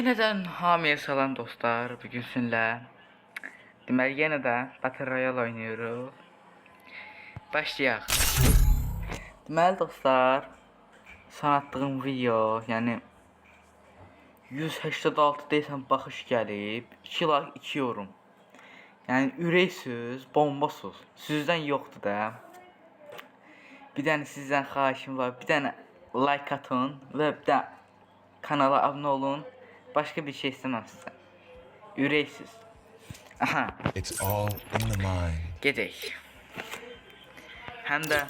Yeniden hamiye salan dostlar bugün sizinle Deməli yenə də Battle Royale oynuyoruz. Başlayaq. Deməli dostlar Son attığım video yəni 186 deyəsən baxış gəlib 2 like 2 yorum. Yəni ürəksüz, bombasız Sizdən yoxdur da. Bir dənə sizdən xahişim var Bir dənə like atın və bir də kanala abunə olun Başka bir şey istemem sizden. Üreksiz. Aha. It's all in the mind. Gedək. Həm də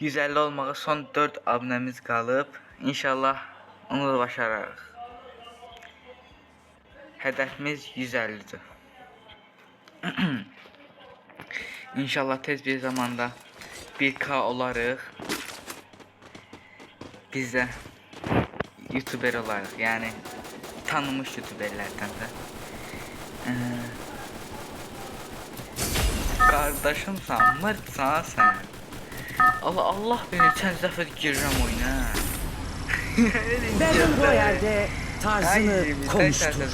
150 olmağa son 4 abunəmiz qalıb. İnşallah onu da başararıq. Hədəfimiz 150-dir. İnşallah tez bir zamanda 1K olarıq. Biz də YouTuber olarıq. Yəni tanınmış YouTuberlərdən də. Ee, Qardaşımsan, mırtsan sən. Allah Allah beni neçənci dəfə girirəm oyuna. Battle Royale'de tarzını konuştur.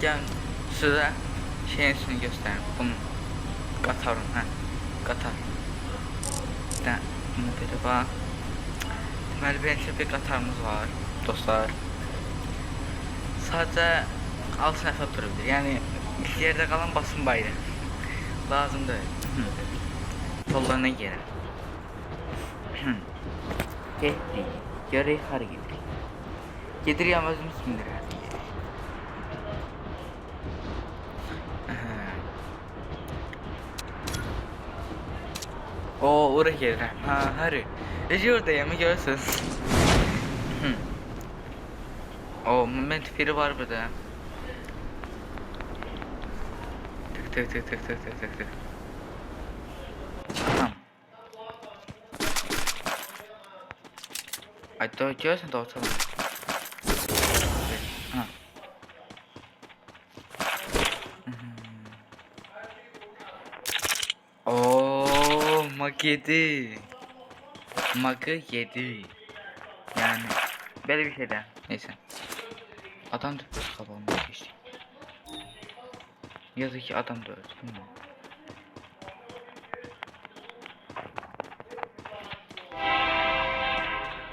Gel size şeyin üstünü göstereyim. Bunu qatarım, hə. Qatar. Də bunu belə bax. Deməli beləncə bir qatarımız var, dostlar. Sadəcə 6 nəfər dura bilir. Yəni yerdə qalan basın bayırı. Lazım deyil. Tollarına girer. Getdik. Görək hara gedirik. Gedirik amma özümüz bilmirəm. O oraya gelirəm. Ha, hara? Necə oradayım, görürsünüz. O moment biri var burada. Tık tık tık tık tık tık tık tık. Tamam. Ay də ortadan. Ha. Oo, mak yedi. Makı yedi. Yani böyle bir şeyden. Neyse. Adam da kafamda geçti. Yazık ki adam da öldü. değil mi?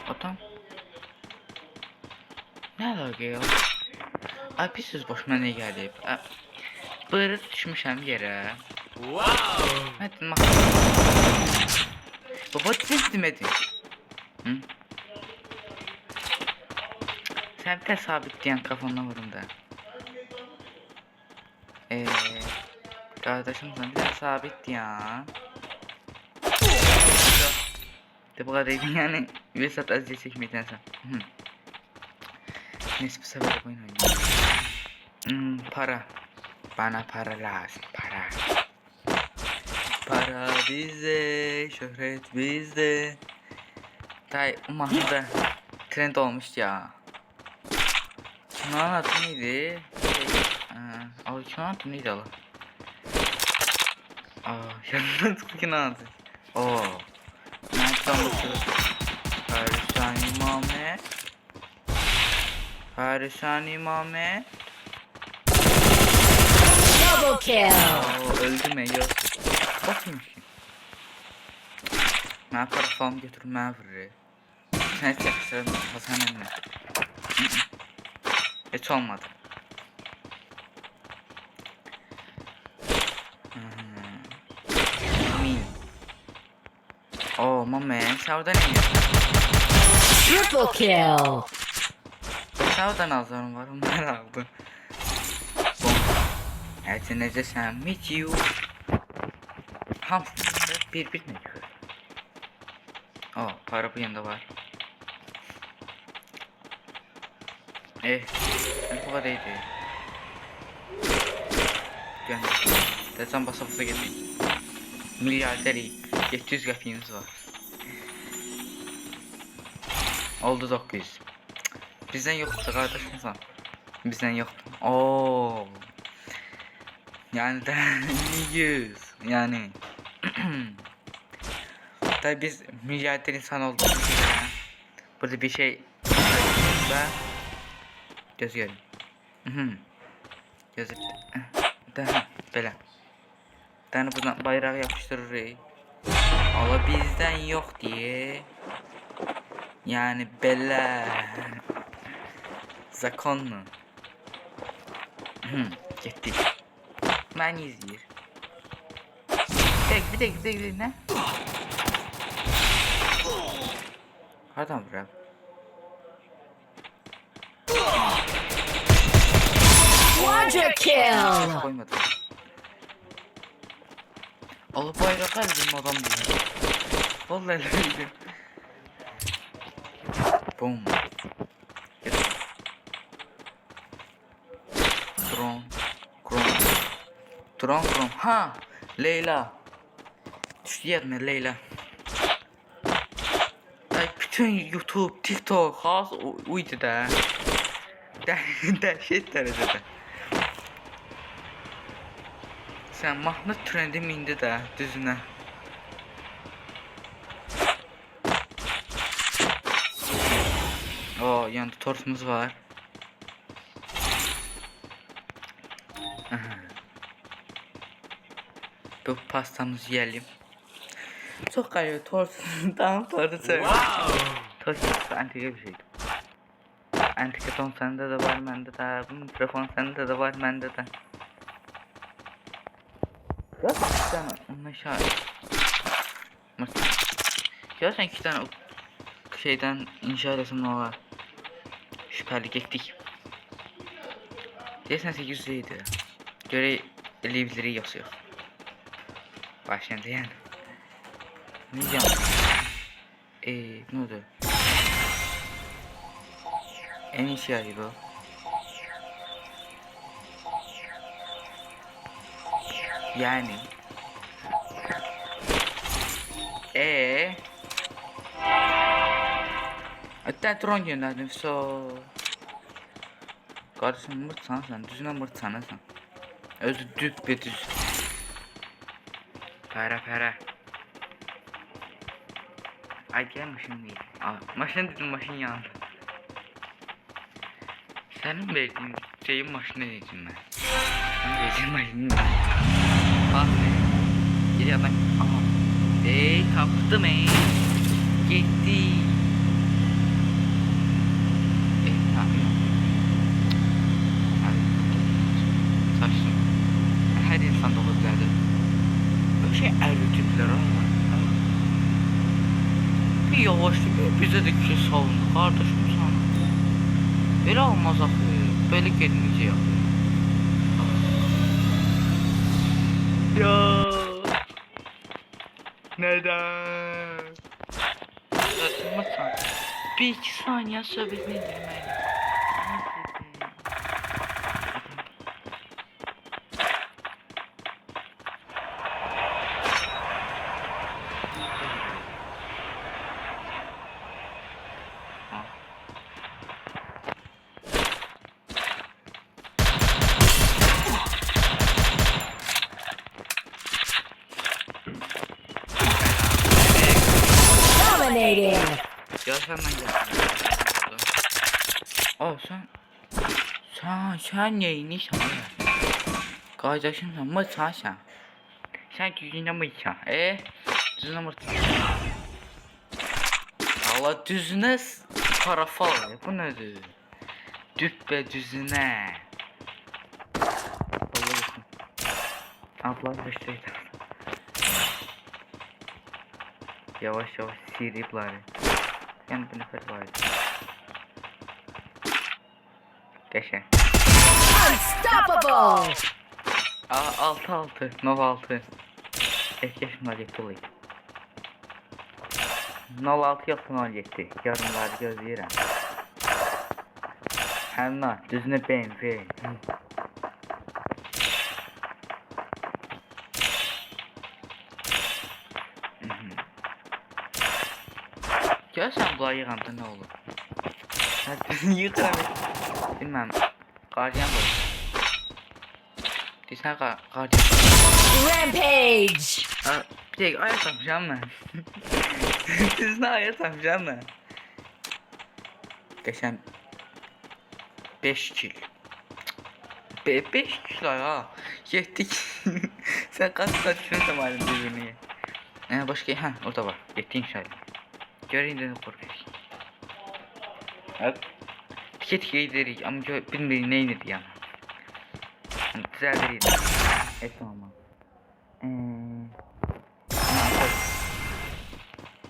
Adam. Ne alaka ya? Ay pis söz başıma ne geldi? Ay, Bırı düşmüşəm yerə. Wow! Hadi bak. Baba teslim edin. Hı? Sen de sabitleyen kafamla vurun da. Eee... Kardeşim sen de sabit ya. De bu kadar iyi yani. Vesat azizce çekmekten sen. Hı. Neyse bu sefer oyun oynayayım. Hmm, para. Bana para lazım. Para. Para bizde, şöhret bizde. Tay umahında trend olmuş ya. Kimin adı neydi? Şey, o kimin adı neydi Allah? Aa, yanına çıktı kimin adı? Oo. Nereden bakıyoruz? Parisani Mehmet. Parisani Mehmet. Double kill. Oo, öldü mü yok. Bakayım ki. Ben para falan götürüp ben vurur. Hasan emmi. Hiç olmadı. Hmm. Oo mame sen orada ne yiyorsun? Triple kill. Sen orada nazarım var onlar aldı. Evet necəsən? Meet you. Hamısı bir bir ne diyor? Aa para bu yanında var. Eh, ne bu kadar iyiydi. Gel. Desem basa basa gelmeyin. Milyarder iyi. 700 qəpiyimiz var. Oldu 900. Bizden yoktu kardeşim sen. Bizden yoktu. Oo. Yani de 100. Yani. Tabi biz milyarder insan için burada bir şey ve Görün. Mhm. Gözü. Daha belə. Tane buradan bayrağı yapıştırırıq. Ala bizdən yox diye. Yani belə. Zakonlu. Getdik. Məni izləyir. Tek bir tek bir tek bir ne? Hardan vuram? Quadra kill. Koymadım. Alıp bayrak verdim adam diye. Vallahi öyleydim. Boom. Tron. Kron. Tron kron. Ha! Leyla. Düştü yerine Leyla. Ay bütün YouTube, TikTok, has uydu da. Deh- Dehşet derecede. Sen Mahmut trendi mindi də düzünə. O, yanında tortumuz var. Aha. Bu pastamızı yiyelim. Çok kayıyor tort. tamam tortu sev. Tort çok antika bir şey. Antika ton sende de var, bende de. Bu mikrofon sende de var, bende de. Şahit. Mesela. Gerçekten iki tane şeyden inşa resimli var. Şüpheli getdik. Deyəsən 800 idi. Görə eləyibləri yox. Başlayanda yəni. Necə? Eee, nə oldu? En iyisi yani bu. Yani. Ee. Hatta drone gönderdim so. Kardeşim mırt sana sen, düzüne mırt sen. Özü düz be düz. Para para. Ay gel maşın değil. Aa, maşın dedim maşın yandı. Senin verdiğin şeyin maşını dedim ben. Sen verdiğin maşını dedim. Ah be. Geri adam. Aha. Hey kaptım ey. Gitti. Eh tamam. Saçtım. Her insan olabilirdi. Böyle şey erütüdüler ama. Bir yavaşlık bize de kişi savundu kardeşim sana. Böyle olmaz axı. Böyle gelmeyecek. Ya. Neden? Bir iki saniye söhbet ne demek? Dominating. Ya sen ben gel. Oh sen. Sen sen neyini sana? Kardeşim sen mı sen sen? Sen düzüne mi sen? E? Düzüne mi Allah düzüne parafal ya bu nedir? Düppe düzüne. Abla başlaydı. Yavaş yavaş siripler. Yani bu nefes vardı. Geçen. Unstoppable. Aa 6 6 Nova 6. Eşkeş maliyeti olaydı. Nova 6 yoxdur maliyeti. Yarınları gözləyirəm. Həm nə, düzünə BMW. Görsən bunları yığanda nə olur? Hə, yığıram. Bilməm. Guardian boy. Disa ga Guardian. Rampage. Aa, bir tek ayak takacağım mı? Disa ayak takacağım mı? Geçen 5 kill. 5 kill ha. Yettik. Sen kaç saat şunu tamamladın birbirini. Ne başka ha orada var. Yetti inşallah. Şey. Göreyim dedim korkuyorsun. Hadi. Tike tike giderik ama gö- bilmiyorum ne inir yani. Yani düzeldir Evet tamam. Ee,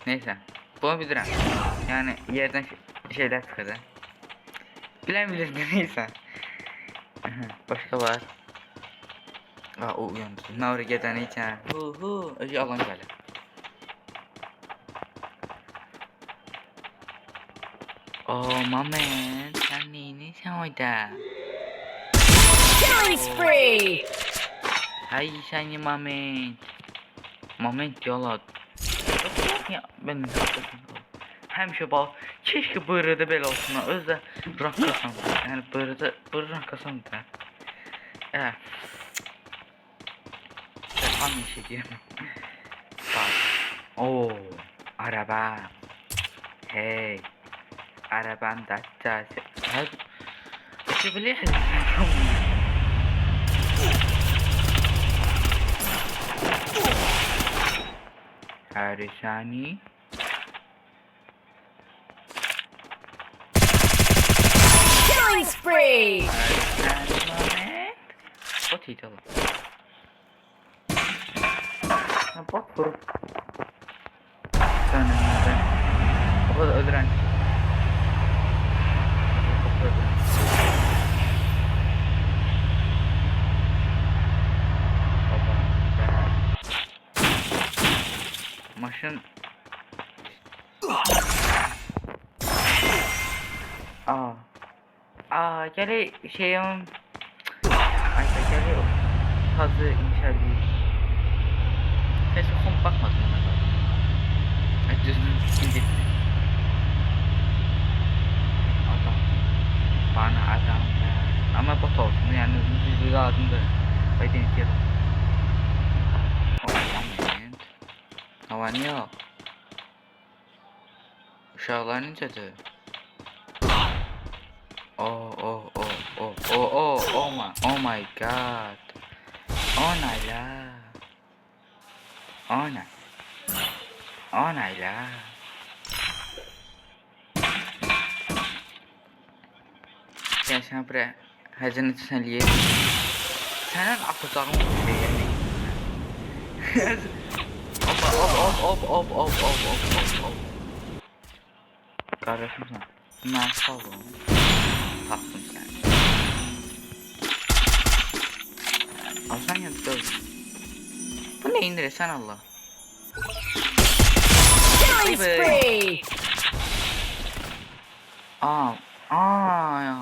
Neyse. Bunu. Yani yerden ş- şeyler çıkadı. Bilen bilir neyse. Başka var. Aa o uyandı. Navri geden içen. Hu hu. Öyle alan geldi. Oh mamen. Sen ne oyda? Killing spree. Hay seni Mehmet. Mehmet yalat. Ya ben həmişə bax, keşkə BR-də belə olsun. Özü də raqqasan. Yəni BR-də BR raqqasan da. Hə. Tam işə girmə. Bax. Oo, araba. Hey. Araban da çaşı. Hadi Блядь. Harishani. Killing spree! What he told what Maşın. Aa. Aa gele şeyim. Ay gele fazla inşallah. Keşke kom bakmadım ona. Ay düzgün gitti. Adam. Bana adam. Ama bot olsun yani düzgün lazımdı. Ay Havan yok. Uşakların çatı. Oh oh oh oh oh oh oh my oh my god. Ona la. Ona. Ona la. Gel sen buraya. Hazine sen liye. Senin akıllarını yani. Al al al al al al al al. Kardeşim sen. Bunlar saldı onu. Taktım sen. Al sen yaz döv. Bu ne indire sen Allah. Killing spree. Aa, aa ya.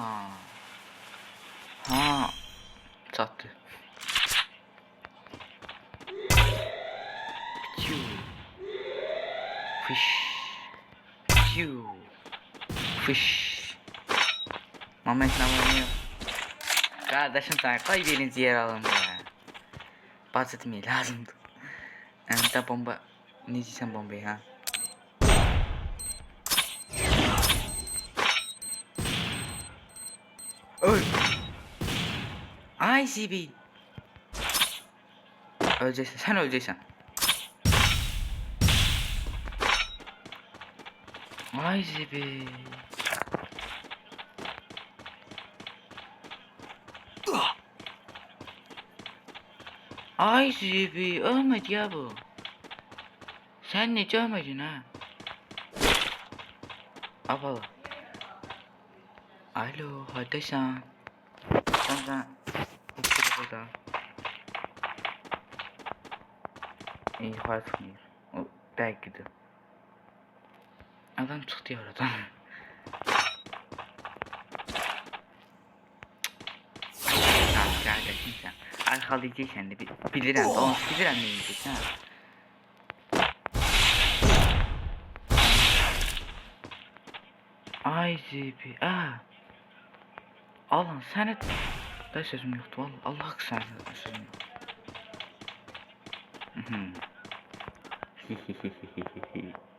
Ha. Çattı. Fış. Piu. Fış. Mehmet namlanıyor. Kardeşim sen kay birinci yer alındı ya. Bahsetmeye lazımdı. Enta bomba. Ne diyeceğim bombayı ha? Öl. Ay Zibil. Öleceksin sen öleceksin. Ay Zibi. Ay Zibi. Ölmedi ya bu. Sen ne ölmedin ha? Abala. Alo, sen. Otur burada. İyi, çıkmıyor. O belki de. Adam çıktı ya oradan. Kardeşim sen. Arkalayacaksan de bil- bilirəm, onu bilirəm ne yiyeceksin ha. Ay zibi, aa. Alan sənə da sözüm yoxdur, vallahi Allah sənə sözüm yoxdur.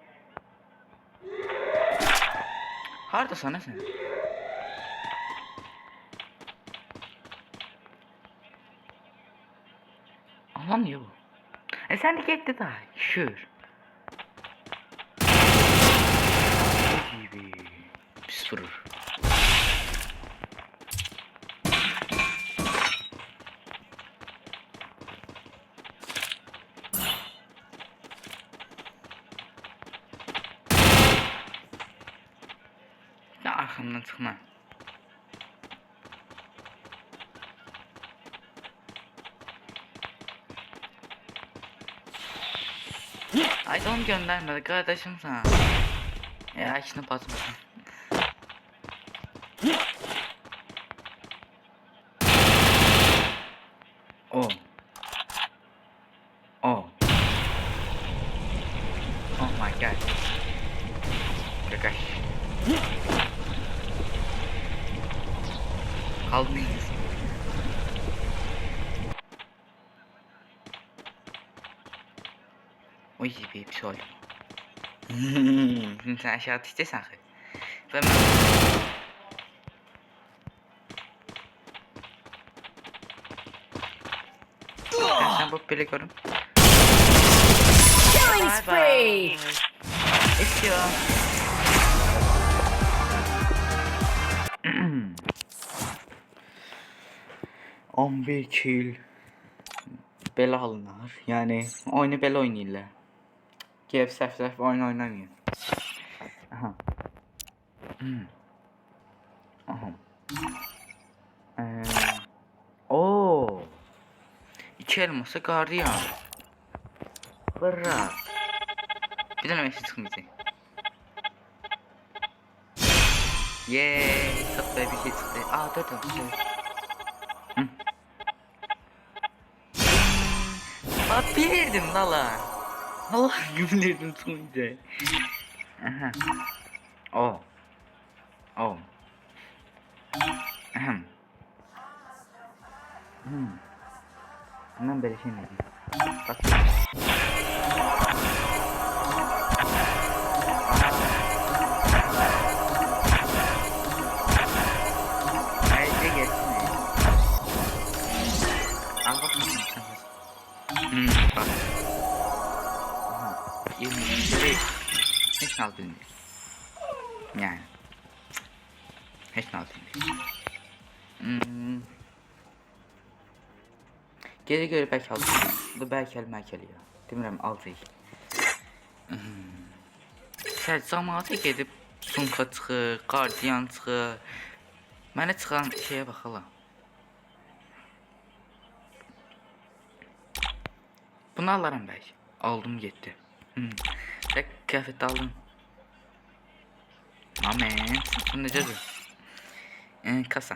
Harda sana sen. Anlamıyor bu. E sen de gitti daha. Şur. Gibi. Pis vurur. Çıkma. Ay onu göndermedi kardeşim sana. Ya işini batmasın. O. O. Oh my god. Kakaş. Kalmayız. Oy bir şey oldu. Sen aşağı düşeceksin ki. Ve ben... Sen bu böyle görüm. Killing spree. İstiyor. On bir kill. Belə alınır. Yəni oyunu belə oynayırlar. Gəlib səhv-səhv oyun oynamıyor. Aha. Hmm. Aha. Ee, oo. İki elması gardiyan. Hırra. Bir tane meşe çıkmayacak. Yeee. Çıktı bir şey çıktı. Aa dört oldu. Hı. Aa bilirdim lala. Allah bilirdim çıkmayacak. Aha. Oh. Oh. Ahem. Hmm. Enam dari sini. Pasti. Eh, hmm. Ini, jadi 5-6 indir. Yani. 5-6 indir. Hmm. Geri göre belki 6 Bu belki el belki ya. Demirəm 6 il. Sərcamatı gedib sumka çıxır, qardiyan çıxır. Mənə çıxan şeyə bax. Bunu alaram bəlkə. Aldım getdi. Hmm. Kıyafet aldım. Amen. Bu necədir? Ee, kasa.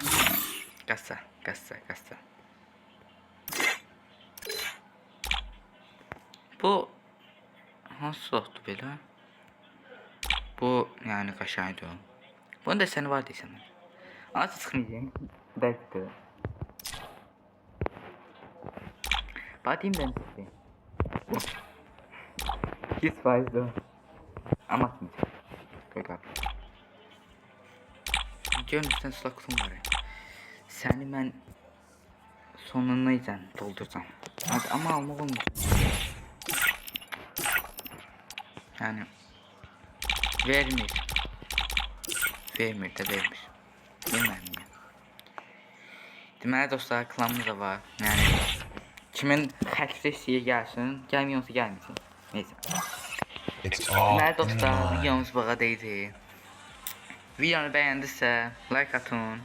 Kasa, kasa, kasa. Bu hansı slotdur belə? Bu yəni qaşaydı o. Bunun da səni var deyəsən. Aç çıxmayacaq. Bəlkə. Batayım ben sizi. 100 faiz o. Ama. Görün üstüne sulak kutum var ya. Seni ben sonunayken dolduracağım. Hadi ama almak olmuyor. Yani vermir. Vermir de vermir. Bilmem ya. Deməli dostlar klanımız da var. Yəni kimin xətri istəyə gəlsin, gəlmiyorsa gəlməsin. Neyse. It's all Deməli in the dostlar mind. videomuz bu qədər idi. Videonu bəyəndisə like atın.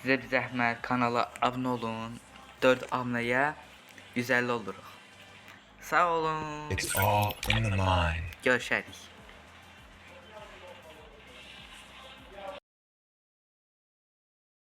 Sizə bir zəhmət kanala abunə olun. 4 abunəyə 150 oluruq. Sağ olun. It's all in the mind. Görüşərik.